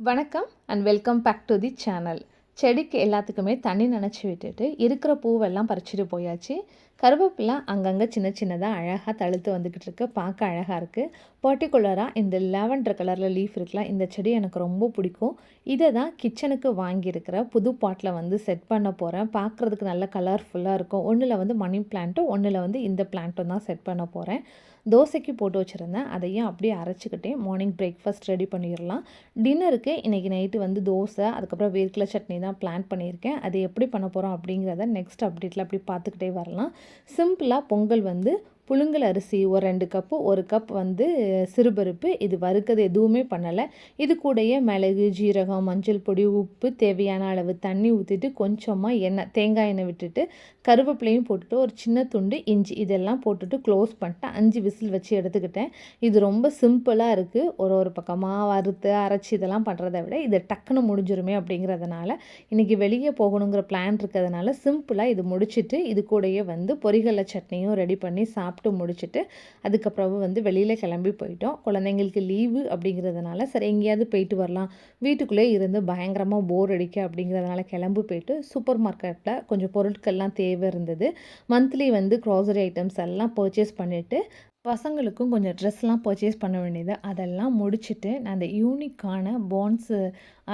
வணக்கம் and welcome back to the channel செடிக்கு எல்லாத்துக்குமே தண்ணி நினச்சி விட்டுட்டு இருக்கிற பூவெல்லாம் பறிச்சுட்டு போயாச்சு. கருவேப்பிலை அங்கங்கே சின்ன சின்னதாக அழகாக தழுத்து வந்துக்கிட்டு இருக்கு. பார்க்க அழகாக இருக்குது பர்டிகுலராக இந்த லெவன்டர் கலரில் லீஃப் இருக்குல்ல இந்த செடி எனக்கு ரொம்ப பிடிக்கும். இதை தான் கிச்சனுக்கு வாங்கியிருக்கிற புது பாட்டில் வந்து செட் பண்ண போகிறேன் பார்க்குறதுக்கு நல்ல கலர்ஃபுல்லாக இருக்கும். ஒன்றில் வந்து மணி பிளான்ட்டும் ஒன்றில் வந்து இந்த பிளான்ட்டும் தான் செட் பண்ண போகிறேன் தோசைக்கு போட்டு வச்சுருந்தேன். அதையும் அப்படியே அரைச்சிக்கிட்டே மார்னிங் பிரேக்ஃபாஸ்ட் ரெடி பண்ணிடலாம். டின்னருக்கு இன்றைக்கி நைட்டு வந்து தோசை அதுக்கப்புறம் வேர்க்கலை சட்னி தான் பிளான் பண்ணியிருக்கேன். அது எப்படி பண்ண போகிறோம் அப்படிங்கிறத நெக்ஸ்ட் அப்டேட்டில் அப்படி பார்த்துக்கிட்டே வரலாம். சிம்பிளாக பொங்கல் வந்து புழுங்கல் அரிசி ஒரு ரெண்டு கப்பு ஒரு கப் வந்து சிறுபருப்பு. இது வறுக்கிறது எதுவுமே பண்ணலை. இது கூடயே மிளகு ஜீரகம் மஞ்சள் பொடி உப்பு தேவையான அளவு தண்ணி ஊற்றிட்டு கொஞ்சமாக எண்ணெய் தேங்காய் எண்ணெய் விட்டுட்டு கருவேப்பிலையும் போட்டுட்டு ஒரு சின்ன துண்டு இஞ்சி இதெல்லாம் போட்டுட்டு க்ளோஸ் பண்ணிட்டு அஞ்சு விசில் வச்சு எடுத்துக்கிட்டேன். இது ரொம்ப சிம்பிளாக இருக்குது ஒரு ஒரு பக்கமாக வறுத்து அரைச்சி இதெல்லாம் பண்ணுறத விட இது டக்குன்னு முடிஞ்சிருமே அப்படிங்கிறதுனால இன்றைக்கி வெளியே போகணுங்கிற பிளான் இருக்கிறதுனால சிம்பிளாக இது முடிச்சுட்டு இது கூடயே வந்து பொரிகடலை சட்னியும் ரெடி பண்ணி சாப்பிட்டு சாப்பிட்டு முடிச்சுட்டு அதுக்கப்புறம் வந்து வெளியில் கிளம்பி போயிட்டோம். குழந்தைங்களுக்கு லீவு அப்படிங்கிறதுனால சரி எங்கேயாவது போயிட்டு வரலாம். வீட்டுக்குள்ளே இருந்து பயங்கரமாக போர் அடிக்க அப்படிங்கிறதுனால கிளம்பி போயிட்டு சூப்பர் மார்க்கெட்டில் கொஞ்சம் பொருட்கள்லாம் தேவை இருந்தது. மந்த்லி வந்து க்ராசரி ஐட்டம்ஸ் எல்லாம் பர்ச்சேஸ் பண்ணிவிட்டு பசங்களுக்கும் கொஞ்சம் ட்ரெஸ்லாம் பர்ச்சேஸ் பண்ண வேண்டியது. அதெல்லாம் முடிச்சுட்டு நான் அந்த யூனிக்கான பான்ஸு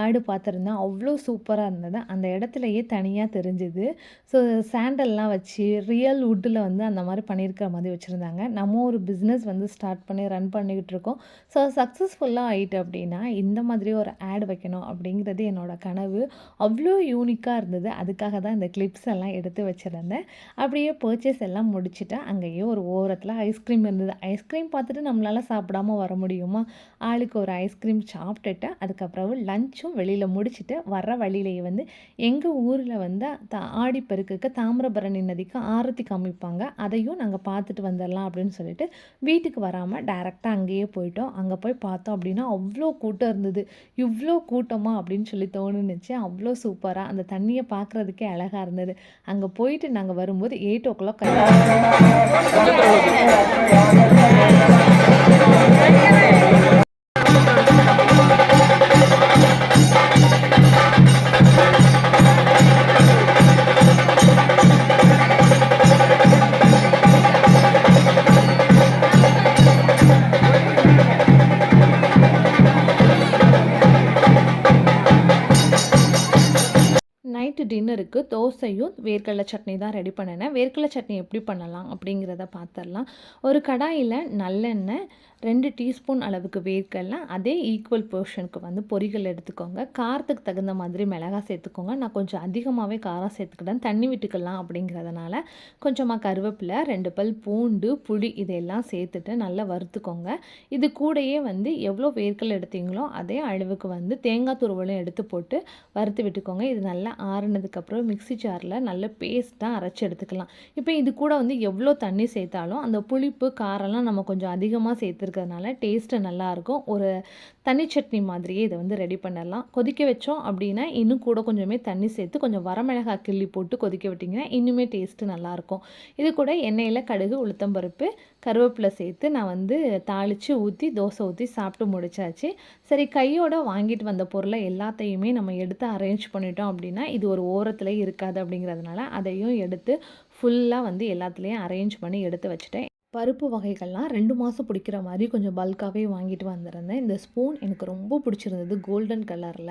ஆடு பார்த்துருந்தேன் அவ்வளோ சூப்பராக இருந்தது. அந்த இடத்துலையே தனியாக தெரிஞ்சுது. ஸோ சாண்டல்லாம் வச்சு ரியல் வுட்டில் வந்து அந்த மாதிரி பண்ணியிருக்கிற மாதிரி வச்சுருந்தாங்க. நம்ம ஒரு பிஸ்னஸ் வந்து ஸ்டார்ட் பண்ணி ரன் பண்ணிக்கிட்டு இருக்கோம். ஸோ சக்ஸஸ்ஃபுல்லாக ஆகிட்டு அப்படின்னா இந்த மாதிரி ஒரு ஆட் வைக்கணும் அப்படிங்கிறது என்னோடய கனவு. அவ்வளோ யூனிக்காக இருந்தது. அதுக்காக தான் இந்த கிளிப்ஸ் எல்லாம் எடுத்து வச்சுருந்தேன். அப்படியே பர்ச்சேஸ் எல்லாம் முடிச்சுட்டு அங்கேயே ஒரு ஓரத்தில் ஐஸ்கிரீம் இருந்தது ஐஸ்கிரீம் பார்த்துட்டு நம்மளால் சாப்பிடாம வர முடியுமா? ஆளுக்கு ஒரு ஐஸ்கிரீம் சாப்பிட்டுட்டு அதுக்கப்புறம் லஞ்சும் வெளியில் முடிச்சுட்டு வர்ற வழியிலேயே வந்து எங்கள் ஊரில் வந்து த ஆடிப்பெருக்குக்கு தாமிரபரணி நதிக்கு ஆரத்தி காமிப்பாங்க. அதையும் நாங்கள் பார்த்துட்டு வந்துடலாம் அப்படின்னு சொல்லிட்டு வீட்டுக்கு வராமல் டேரெக்டாக அங்கேயே போயிட்டோம். அங்கே போய் பார்த்தோம் அப்படின்னா அவ்வளோ கூட்டம் இருந்தது. இவ்வளோ கூட்டமா அப்படின்னு சொல்லி தோணுனுச்சு. அவ்வளோ சூப்பராக அந்த தண்ணியை பார்க்குறதுக்கே அழகாக இருந்தது. அங்கே போயிட்டு நாங்கள் வரும்போது eight o'clock Thank you. Night டின்னருக்கு தோசையும் வேர்க்கடலை சட்னி தான் ரெடி பண்ணினேன். வேர்க்கடலை சட்னி எப்படி பண்ணலாம் அப்படிங்கிறத பார்த்துடலாம் ஒரு கடாயில் நல்லெண்ணெய் ரெண்டு டீஸ்பூன் அளவுக்கு வேர்க்கடலை அதே ஈக்குவல் போர்ஷனுக்கு வந்து பொரிகள் எடுத்துக்கோங்க. காரத்துக்கு தகுந்த மாதிரி மிளகாய் சேர்த்துக்கோங்க. நான் கொஞ்சம் அதிகமாகவே காரம் சேர்த்துக்கிட்டேன். தண்ணி விட்டுக்கலாம் அப்படிங்கிறதுனால கொஞ்சமாக கருவேப்பிலை ரெண்டு பல் பூண்டு புளி இதெல்லாம் சேர்த்துட்டு நல்லா வறுத்துக்கோங்க. இது கூடயே வந்து எவ்வளோ வேர்க்கடலை எடுத்தீங்களோ அதே அளவுக்கு வந்து தேங்காய் துருவலும் எடுத்து போட்டு வறுத்து விட்டுக்கோங்க. இது நல்லா ஆறுனதுக்கப்புறம் மிக்ஸி ஜாரில் நல்ல பேஸ்ட்டாக அரைச்சி எடுத்துக்கலாம். இப்போ இது கூட வந்து எவ்வளோ தண்ணி சேர்த்தாலும் அந்த புளிப்பு காரம்லாம் நம்ம கொஞ்சம் அதிகமாக சேர்த்துருக்கிறதுனால டேஸ்ட்டு நல்லாயிருக்கும் ஒரு தனி சட்னி மாதிரியே இதை வந்து ரெடி பண்ணிடலாம் கொதிக்க வச்சோம் அப்படின்னா இன்னும் கூட கொஞ்சமே தண்ணி சேர்த்து கொஞ்சம் வரமிளகாய் கிள்ளி போட்டு கொதிக்க விட்டிங்கன்னா இன்னுமே டேஸ்ட்டு நல்லாயிருக்கும் இது கூட எண்ணெயில் கடுகு உளுத்தம்பருப்பு கருவேப்பிலை சேர்த்து நான் வந்து தாளித்து ஊற்றி தோசை ஊற்றி சாப்பிட்டு முடிச்சாச்சு. சரி கையோட வாங்கிட்டு வந்த பொருளை எல்லாத்தையுமே நம்ம எடுத்து அரேஞ்ச் பண்ணிட்டோம் அப்படின்னா இது ஒரு ஓரத்தில் இருக்காது அப்படிங்கிறதுனால அதையும் எடுத்து ஃபுல்லாக வந்து எல்லாத்துலேயும் அரேஞ்ச் பண்ணி எடுத்து வச்சுட்டேன். பருப்பு வகைகள்லாம் ரெண்டு மாதம் பிடிக்கிற மாதிரி கொஞ்சம் பல்காகவே வாங்கிட்டு வந்திருந்தேன். இந்த ஸ்பூன் எனக்கு ரொம்ப பிடிச்சிருந்தது கோல்டன் கலரில்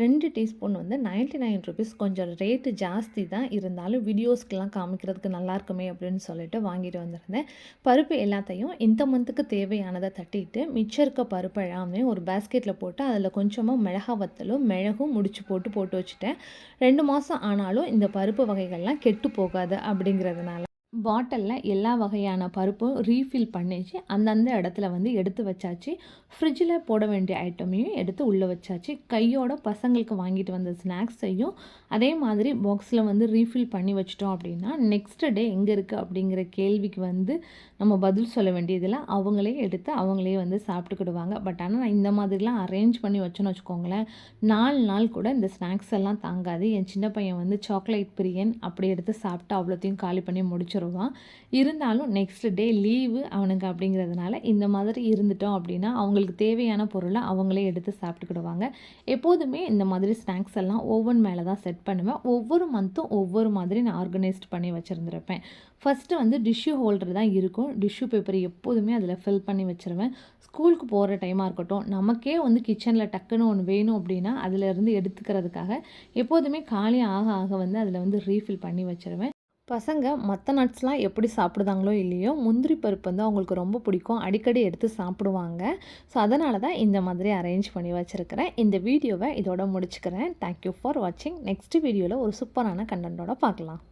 ரெண்டு டீஸ்பூன் வந்து நைன்ட்டி நைன் ருபீஸ் கொஞ்சம் ரேட்டு ஜாஸ்தி தான். இருந்தாலும் வீடியோஸ்க்கெலாம் காமிக்கிறதுக்கு நல்லா இருக்குமே அப்படின்னு சொல்லிட்டு வாங்கிட்டு வந்திருந்தேன். பருப்பு எல்லாத்தையும் இந்த மந்த்துக்கு தேவையானதை தட்டிட்டு மிச்சம் இருக்க பருப்பு எல்லாமே ஒரு பேஸ்கெட்டில் போட்டு அதில் கொஞ்சமாக மிளகா வத்தலும் மிளகும் முடிச்சு போட்டு போட்டு வச்சுட்டேன். ரெண்டு மாதம் ஆனாலும் இந்த பருப்பு வகைகள்லாம் கெட்டு போகாது அப்படிங்கிறதுனால பாட்டிலில் எல்லா வகையான பருப்பும் ரீஃபில் பண்ணிச்சு. அந்தந்த இடத்துல வந்து எடுத்து வச்சாச்சு. ஃப்ரிட்ஜில் போட வேண்டிய ஐட்டமையும் எடுத்து உள்ளே வச்சாச்சு. கையோட பசங்களுக்கு வாங்கிட்டு வந்த ஸ்நாக்ஸையும் அதே மாதிரி பாக்ஸில் வந்து ரீஃபில் பண்ணி வச்சிட்டோம் அப்படின்னா நெக்ஸ்ட் டே எங்கே இருக்குது அப்படிங்கிற கேள்விக்கு வந்து நம்ம பதில் சொல்ல வேண்டியதில் அவங்களே எடுத்து அவங்களே வந்து சாப்பிட்டுக்கிடுவாங்க. பட் ஆனால் நான் இந்த மாதிரிலாம் அரேஞ்ச் பண்ணி வச்சோன்னு வச்சுக்கோங்களேன் நாலு நாள் கூட இந்த ஸ்நாக்ஸ் எல்லாம் தாங்காது. என் சின்ன பையன் வந்து சாக்லேட் பிரியன் அப்படி எடுத்து சாப்பிட்டு அவ்வளோத்தையும் காலி பண்ணி முடிச்சிடும் வருவான் இருந்தாலும் நெக்ஸ்ட் டே லீவு அவனுக்கு அப்படிங்கிறதுனால இந்த மாதிரி இருந்துட்டோம் அப்படின்னா அவங்களுக்கு தேவையான பொருளை அவங்களே எடுத்து சாப்பிட்டுக்கிடுவாங்க எப்போதுமே இந்த மாதிரி ஸ்நாக்ஸ் எல்லாம் ஓவன் மேலே தான் செட் பண்ணுவேன். ஒவ்வொரு மந்த்தும் ஒவ்வொரு மாதிரி நான் ஆர்கனைஸ்ட் பண்ணி வச்சுருந்துருப்பேன். ஃபஸ்ட்டு வந்து டிஷ்யூ ஹோல்டர் தான் இருக்கும். டிஷ்யூ பேப்பர் எப்போதுமே அதில் ஃபில் பண்ணி வச்சுருவேன். ஸ்கூலுக்கு போகிற டைமாக இருக்கட்டும் நமக்கே வந்து கிச்சனில் டக்குன்னு ஒன்று வேணும் அப்படின்னா அதிலேருந்து எடுத்துக்கிறதுக்காக எப்போதுமே காலி ஆக ஆக வந்து அதில் வந்து ரீஃபில் பண்ணி வச்சுருவேன். பசங்க மற்ற நட்ஸ்லாம் எப்படி சாப்பிடுதாங்களோ இல்லையோ முந்திரி பருப்பு வந்து அவங்களுக்கு ரொம்ப பிடிக்கும். அடிக்கடி எடுத்து சாப்பிடுவாங்க. ஸோ அதனால தான் இந்த மாதிரி அரேஞ்ச் பண்ணி வச்சுருக்கிறேன். இந்த வீடியோவை இதோட முடிச்சுக்கிறேன். தேங்க்யூ ஃபார் வாட்சிங் நெக்ஸ்ட் வீடியோவில் ஒரு சூப்பரான கண்டென்ட்டோட பார்க்கலாம்.